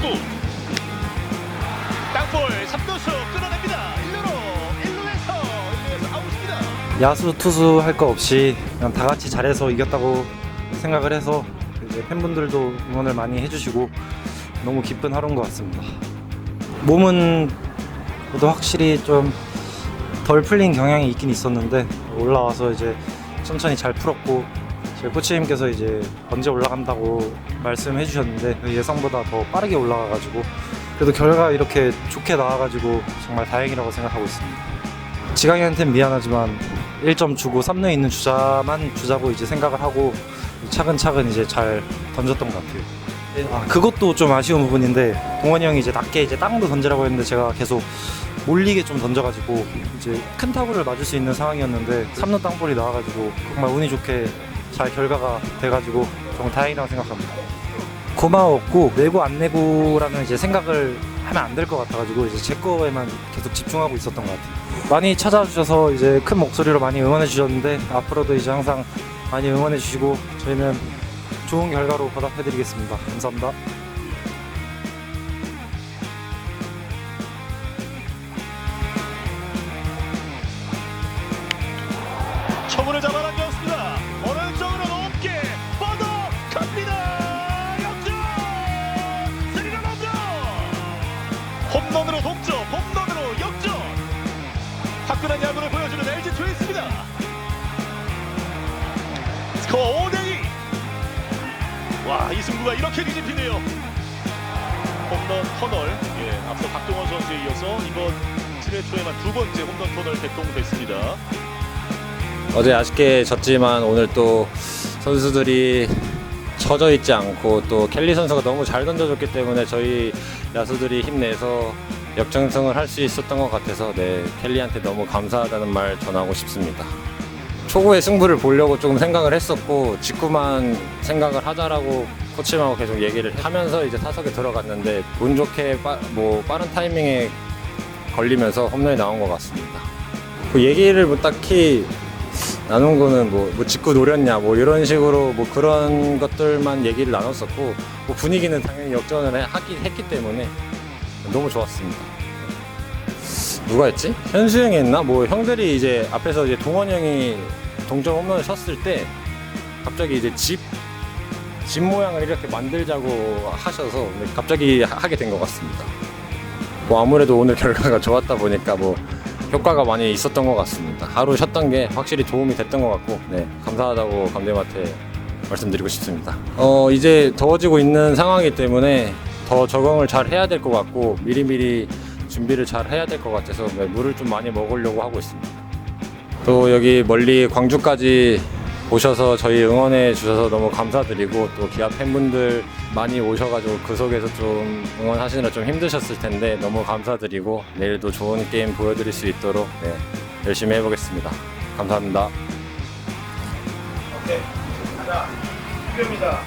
투구. 땅볼 3루수 끌어냅니다. 1루로 1루에서 1루에서 아웃입니다. 야수 투수 할 거 없이 그냥 다 같이 잘해서 이겼다고 생각을 해서 이제 팬분들도 응원을 많이 해주시고 너무 기쁜 하루인 것 같습니다. 몸은 그래도 확실히 좀 덜 풀린 경향이 있긴 있었는데 올라와서 이제 천천히 잘 풀었고 제 코치님께서 이제 언제 올라간다고 말씀해 주셨는데 그 예상보다 더 빠르게 올라가가지고 그래도 결과 이렇게 좋게 나와가지고 정말 다행이라고 생각하고 있습니다. 지강이한테는 미안하지만 1점 주고 3루에 있는 주자만 주자고 이제 생각을 하고 차근차근 이제 잘 던졌던 것 같아요. 아, 그것도 좀 아쉬운 부분인데 동원이 형이 이제 낮게 이제 땅도 던지라고 했는데 제가 계속 몰리게 좀 던져가지고 이제 큰 타구를 맞을 수 있는 상황이었는데 3루 땅볼이 나와가지고 정말 운이 좋게 잘 결과가 돼가지고 정말 다행이라고 생각합니다. 고마웠고 내고 안 내고라는 이제 생각을 하면 안 될 것 같아가지고 이제 제 거에만 계속 집중하고 있었던 것 같아요. 많이 찾아주셔서 이제 큰 목소리로 많이 응원해 주셨는데 앞으로도 이제 항상 많이 응원해 주시고 저희는 좋은 결과로 보답해 드리겠습니다. 감사합니다. 화끈한 야구를 보여주는 LG 트윈스입니다. 스코어 5대2. 와, 이 승부가 이렇게 뒤집히네요. 홈런 터널, 예, 앞서 박동원 선수에 이어서 이번 7회 초에만 두 번째 홈런 터널 개통됐습니다. 어제 아쉽게 졌지만 오늘 또 선수들이 처져 있지 않고 또 켈리 선수가 너무 잘 던져줬기 때문에 저희 야수들이 힘내서 역전승을 할 수 있었던 것 같아서 네 켈리한테 너무 감사하다는 말 전하고 싶습니다. 초구의 승부를 보려고 조금 생각을 했었고 직구만 생각을 하자라고 코치님하고 계속 얘기를 하면서 이제 타석에 들어갔는데 운 좋게 빠, 뭐 빠른 타이밍에 걸리면서 홈런이 나온 것 같습니다. 그 얘기를 뭐 딱히 나눈 거는 뭐, 뭐 직구 노렸냐 뭐 이런 식으로 뭐 그런 것들만 얘기를 나눴었고 뭐 분위기는 당연히 역전을 해- 하기, 했기 때문에 너무 좋았습니다. 누가 했지? 현수 형이 했나? 뭐 형들이 이제 앞에서 이제 동원 형이 동점 홈런을 쳤을 때 갑자기 이제 집, 집 모양을 이렇게 만들자고 하셔서 갑자기 하- 하게 된 것 같습니다. 뭐 아무래도 오늘 결과가 좋았다 보니까 뭐 효과가 많이 있었던 것 같습니다. 하루 쉬었던 게 확실히 도움이 됐던 것 같고, 네, 감사하다고 감독님한테 말씀드리고 싶습니다. 어, 이제 더워지고 있는 상황이기 때문에 더 적응을 잘 해야 될 것 같고, 미리미리 준비를 잘 해야 될 것 같아서 네, 물을 좀 많이 먹으려고 하고 있습니다. 또 여기 멀리 광주까지 오셔서 저희 응원해 주셔서 너무 감사드리고 또 기아 팬분들 많이 오셔가지고 그 속에서 좀 응원하시느라 좀 힘드셨을 텐데 너무 감사드리고 내일도 좋은 게임 보여드릴 수 있도록 네, 열심히 해보겠습니다. 감사합니다. 오케이. 자, 투표입니다.